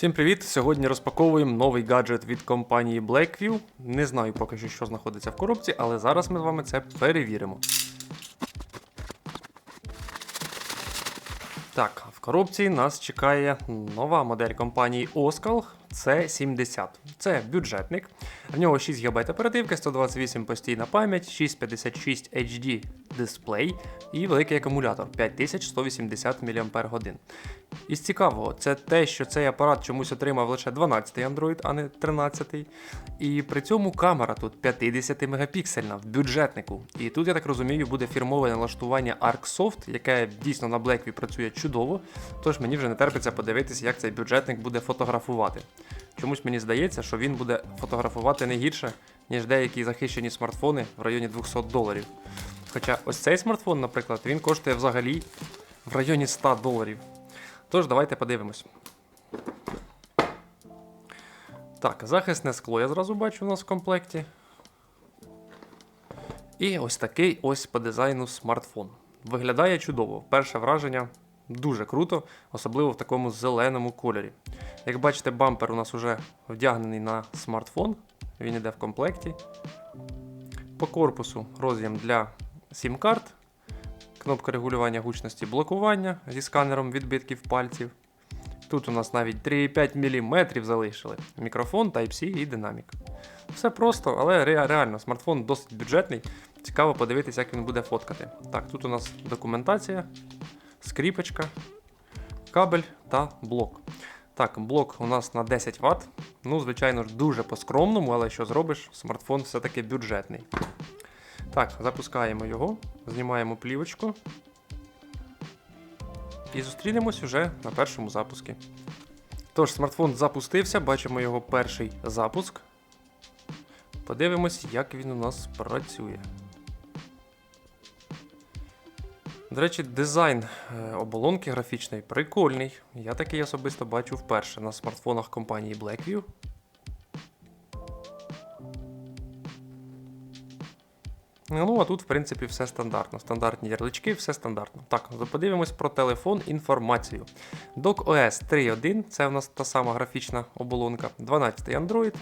Всім привіт! Сьогодні розпаковуємо новий гаджет від компанії Blackview. Не знаю поки що, що знаходиться в коробці, але зараз ми з вами це перевіримо. Так, в коробці нас чекає нова модель компанії Oskal C70. Це бюджетник. В нього 6 ГБ оперативки, 128 постійна пам'ять, 656 HD дисплей і великий акумулятор 5180 мАч. Із цікавого, це те, що цей апарат чомусь отримав лише 12-й Android, а не 13-й. І при цьому камера тут 50 мегапіксельна в бюджетнику. І тут, я так розумію, буде фірмове налаштування ArcSoft, яке дійсно на Blackview працює чудово. Тож мені вже не терпиться подивитися, як цей бюджетник буде фотографувати. Чомусь мені здається, що він буде фотографувати не гірше, ніж деякі захищені смартфони в районі 200 доларів. Хоча ось цей смартфон, наприклад, він коштує взагалі в районі 100 доларів. Тож, давайте подивимось. Так, захисне скло я зразу бачу у нас в комплекті. І ось такий ось по дизайну смартфон. Виглядає чудово. Перше враження дуже круто, особливо в такому зеленому кольорі. Як бачите, бампер у нас вже вдягнений на смартфон, він йде в комплекті. По корпусу роз'єм для сім-карт, кнопка регулювання гучності блокування зі сканером відбитків пальців. Тут у нас навіть 3,5 мм залишили. Мікрофон, Type-C і динамік. Все просто, але ре- реально смартфон досить бюджетний. Цікаво подивитися, як він буде фоткати. Так, тут у нас документація, скріпочка, кабель та блок. Так, блок у нас на 10 Вт. Ну, звичайно ж, дуже по-скромному, але що зробиш, смартфон все-таки бюджетний. Так, запускаємо його, знімаємо плівочку. І зустрінемось уже на першому запуску. Тож, смартфон запустився, бачимо його перший запуск. Подивимось, як він у нас працює. До речі, дизайн е, оболонки графічної прикольний. Я такий особисто бачу вперше на смартфонах компанії Blackview. Ну, а тут, в принципі, все стандартно. Стандартні ярлички, все стандартно. Так, подивимось про телефон інформацію. DocOS 3.1 це в нас та сама графічна оболонка, 12 Android.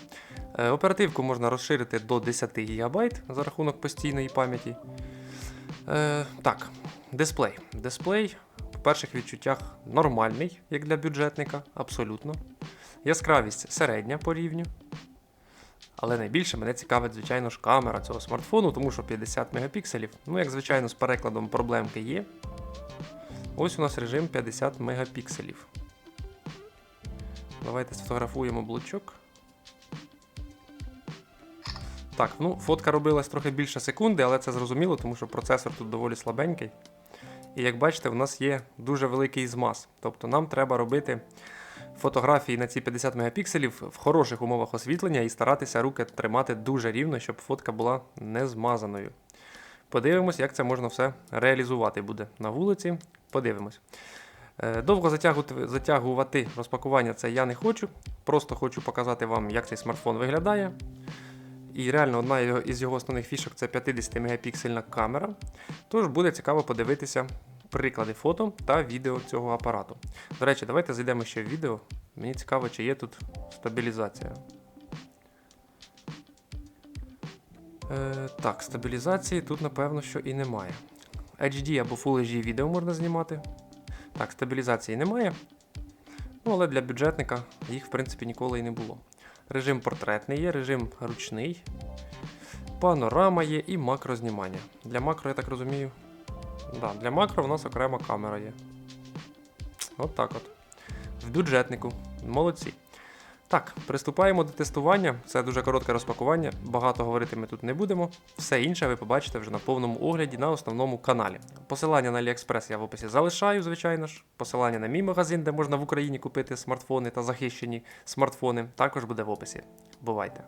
Е, Оперативку можна розширити до 10 ГБ за рахунок постійної пам'яті. Е, так, дисплей. Дисплей в перших відчуттях нормальний, як для бюджетника, абсолютно. Яскравість середня по рівню. Але найбільше мене цікавить, звичайно ж, камера цього смартфону, тому що 50 мегапікселів. Ну, як звичайно, з перекладом проблемки є. Ось у нас режим 50 мегапікселів. Давайте сфотографуємо блочок. Так, ну, фотка робилась трохи більше секунди, але це зрозуміло, тому що процесор тут доволі слабенький. І як бачите, в нас є дуже великий змаз. Тобто нам треба робити фотографії на ці 50 мегапікселів в хороших умовах освітлення і старатися руки тримати дуже рівно, щоб фотка була не змазаною. Подивимось, як це можна все реалізувати буде на вулиці. Подивимось. Е, Довго затягувати, розпакування це я не хочу. Просто хочу показати вам, як цей смартфон виглядає. І реально одна із його основних фішок це 50 мегапіксельна камера. Тож буде цікаво подивитися приклади фото та відео цього апарату. До речі, давайте зайдемо ще в відео. Мені цікаво, чи є тут стабілізація. Е, так, стабілізації тут, напевно, що і немає. HD або Full HD відео можна знімати. Так, стабілізації немає. Ну, але для бюджетника їх, в принципі, ніколи і не було. Режим портретний є, режим ручний, панорама є і макрознімання. Для макро, я так розумію. Да, для макро в нас окрема камера є. От так от. В бюджетнику. Молодці. Так, приступаємо до тестування. Це дуже коротке розпакування. Багато говорити ми тут не будемо. Все інше ви побачите вже на повному огляді на основному каналі. Посилання на AliExpress я в описі залишаю, звичайно ж. Посилання на мій магазин, де можна в Україні купити смартфони та захищені смартфони, також буде в описі. Бувайте!